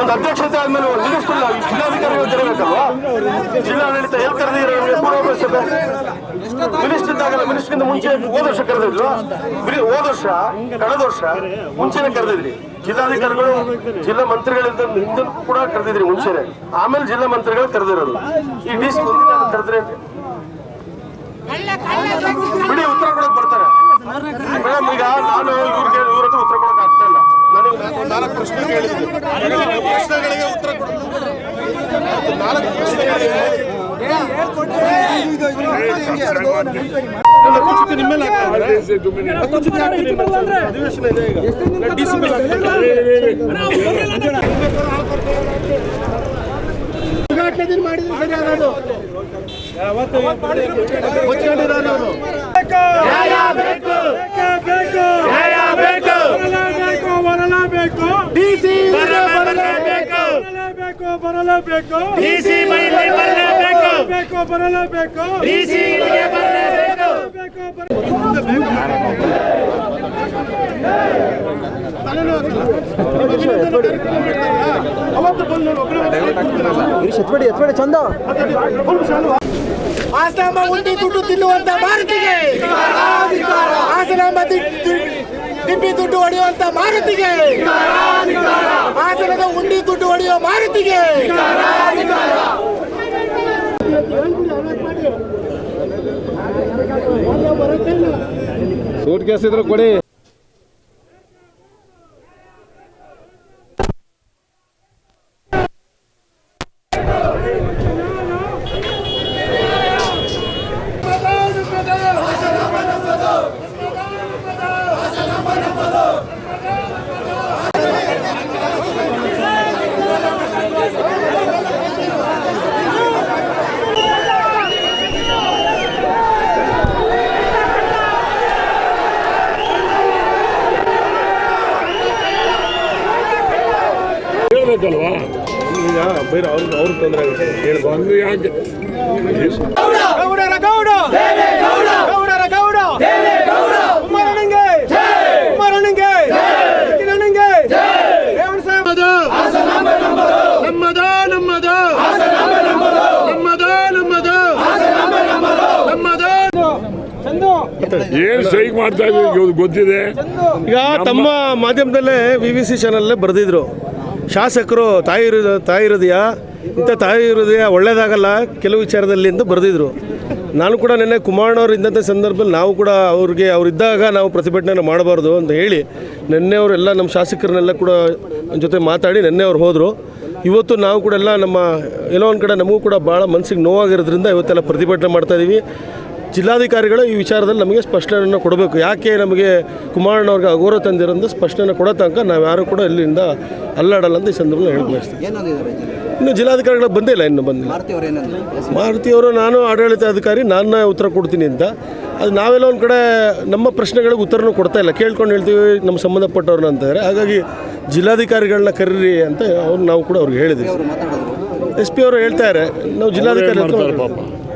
ಒಂದು ಅಧ್ಯಕ್ಷತೆ ಆದ್ಮೇಲೆ ನಿಲ್ಲಿಸ್ತಿಲ್ಲ ಜಿಲ್ಲಾಧಿಕಾರಿಗಳು ತೆರಬೇಕಲ್ವಾ? ಜಿಲ್ಲಾಡಳಿತ ಎಲ್ಲಿ ಕರೆದಿದ್ದಾರೆ ಪೂರ್ವ ಸಭೆ ಮಿನಿಸ್ಟರ್ ಇದ್ದಾಗಲ್ಲ ಮಿನಿಸ್ಟರ್ಗಿಂತ ಮುಂಚೆ ಹೋದ ವರ್ಷ ಕರೆದಿದ್ರು ಹೋದ ವರ್ಷ, ಕಳೆದ ವರ್ಷ ಮುಂಚೆನೆ ಕರೆದಿದ್ರಿ. ಜಿಲ್ಲಾಧಿಕಾರಿಗಳು, ಜಿಲ್ಲಾ ಮಂತ್ರಿಗಳಿಂದ ಹಿಂದೆ ಕೂಡ ಕರೆದಿದ್ರಿ ಮುಂಚೆನೆ. ಆಮೇಲೆ ಜಿಲ್ಲಾ ಮಂತ್ರಿಗಳು ಕರೆದಿರೋದು. ಈ ಡಿ ಸಿ ಕರೆದ್ರಿ? ಬಿಡಿ, ಉತ್ತರ ಕೊಡಕ್ ಬರ್ತಾರೆ. ಮೇಡಮ್, ಈಗ ನಾನು ಇವ್ರಿಗೆ ಮೇಲೆ ಉತ್ತರ ಉದ್ಘಾಟನೆ ಮಾಡಿದ್ರೆ ಸರಿ. ನ್ಯಾಯ ಬೇಕು ಬೇಕು ಬರಲೇಬೇಕು ಬರಲೇಬೇಕು DC ಬರಲೇಬೇಕು ಬರಲೇಬೇಕು. ಡಿಸಿ ಮೈಲಿ ಬರಲೇಬೇಕು. ಬೇಕು ಬರಲೇಬೇಕು. ಡಿಸಿ ಬರಲೇಬೇಕು ಬೇಕು ಬಂದು ಎತ್ಬೇಡಿ ಎತ್ಬೇಡಿ ಚಂದ ಉಂಡಿ ದುಡ್ಡು ತಿನ್ನುವಂತ ಭಾರತಿಗೆ. ಆಸನಾಂಬ ದಿಬ್ಬಿ ದುಡ್ಡು ಹೊಡೆಯುವಂತ ಮಾರುತಿಗೆ. ಹಾಸನದ ಉಂಡಿ ದುಡ್ಡು ಹೊಡೆಯುವ ಮಾರುತಿಗೆ. ಸೂಟ್ ಕೇಸ್ ಇದ್ರೆ ಕೊಡಿ. ಹೇಳ್ಬೇಕಲ್ವಾ ಈಗ ಬೇರೆ ಅವ್ರಿಗೆ ಅವ್ರಿಗೆ ತೊಂದರೆ ಆಗುತ್ತೆ. ಯಾಕೆ? ಗೌಡರ ಗೌಡ! ಗೌಡರ ಗೌಡ! ಕುಮಾರಣ್ಣಂಗೆ ಕುಮಾರಣ್ಣಂಗೆ ಕಿರಣಂಗೆ ರೇವಣ ಸಾಹೇಬ್! ನಮ್ಮದ ನಮ್ಮದ ನಮ್ಮದ ನಮ್ಮದ ನಮ್ಮದ ಚಂದು ಏನ್ ಸ್ಟ್ರೈಕ್ ಮಾಡ್ತಾ ಇದ್ದೀವಿ ಗೊತ್ತಿದೆ. ಈಗ ತಮ್ಮ ಮಾಧ್ಯಮದಲ್ಲೇ ವಿ ವಿ ಸಿ ಚಾನಲ್ಲೇ ಬರೆದಿದ್ರು. ಶಾಸಕರು ತಾಯಿ ತಾಯಿ ಹೃದಯ, ಇಂಥ ತಾಯಿ ಹೃದಯ ಒಳ್ಳೇದಾಗಲ್ಲ ಕೆಲವು ವಿಚಾರದಲ್ಲಿ ಅಂತ ಬರೆದಿದ್ರು. ನಾನು ಕೂಡ ನಿನ್ನೆ ಕುಮಾರಣ್ಣವ್ರು ಇದ್ದಂಥ ಸಂದರ್ಭದಲ್ಲಿ ನಾವು ಕೂಡ ಅವ್ರಿಗೆ ಅವರಿದ್ದಾಗ ನಾವು ಪ್ರತಿಭಟನೆ ಮಾಡಬಾರ್ದು ಅಂತ ಹೇಳಿ ನಿನ್ನೆ ಅವರೆಲ್ಲ ನಮ್ಮ ಶಾಸಕರನ್ನೆಲ್ಲ ಕೂಡ ಜೊತೆ ಮಾತಾಡಿ ನಿನ್ನೆ ಅವ್ರು ಹೋದರು. ಇವತ್ತು ನಾವು ಕೂಡ ಎಲ್ಲ ನಮ್ಮ, ಎಲ್ಲೋ ಒಂದು ಕಡೆ ನಮಗೂ ಕೂಡ ಭಾಳ ಮನಸ್ಸಿಗೆ ನೋವಾಗಿರೋದ್ರಿಂದ ಇವತ್ತೆಲ್ಲ ಪ್ರತಿಭಟನೆ ಮಾಡ್ತಾ ಇದ್ದೀವಿ ಜಿಲ್ಲಾಧಿಕಾರಿಗಳು ಈ ವಿಚಾರದಲ್ಲಿ ನಮಗೆ ಸ್ಪಷ್ಟನೆಯನ್ನು ಕೊಡಬೇಕು. ಯಾಕೆ ನಮಗೆ ಕುಮಾರಣ್ಣವ್ರಿಗೆ ಅಗೌರವ ತಂದಿರೋದು ಸ್ಪಷ್ಟನೆ ಕೊಡೋ ತನಕ ನಾವು ಯಾರು ಕೂಡ ಇಲ್ಲಿಂದ ಅಲ್ಲಾಡಲ್ಲ ಅಂತ ಈ ಸಂದರ್ಭದಲ್ಲಿ ಹೇಳಿ ಬಯಸ್ತೀನಿ. ಇನ್ನು ಜಿಲ್ಲಾಧಿಕಾರಿಗಳು ಬಂದಿಲ್ಲ ಇನ್ನು ಬಂದಿಲ್ಲ. ಮಾರುತಿ ಅವ್ರು ಏನಂದ್ರು ಮಾರುತಿಯವರು ನಾನು ಆಡಳಿತಾಧಿಕಾರಿ ನಾನು ಉತ್ತರ ಕೊಡ್ತೀನಿ ಅಂತ. ಅದು ನಾವೆಲ್ಲ ಒಂದು ಕಡೆ ನಮ್ಮ ಪ್ರಶ್ನೆಗಳಿಗೆ ಉತ್ತರನೂ ಕೊಡ್ತಾ ಇಲ್ಲ. ಕೇಳ್ಕೊಂಡು ಹೇಳ್ತೀವಿ ನಮ್ಮ ಸಂಬಂಧಪಟ್ಟವ್ರನ್ನ ಅಂತಾರೆ. ಹಾಗಾಗಿ ಜಿಲ್ಲಾಧಿಕಾರಿಗಳನ್ನ ಕರೀರಿ ಅಂತ ಅವ್ರು ನಾವು ಕೂಡ ಅವ್ರಿಗೆ ಹೇಳಿದ್ವಿ ಎಸ್ ಪಿ ಅವರು ಹೇಳ್ತಾರೆ ನಾವು ಜಿಲ್ಲಾಧಿಕಾರಿ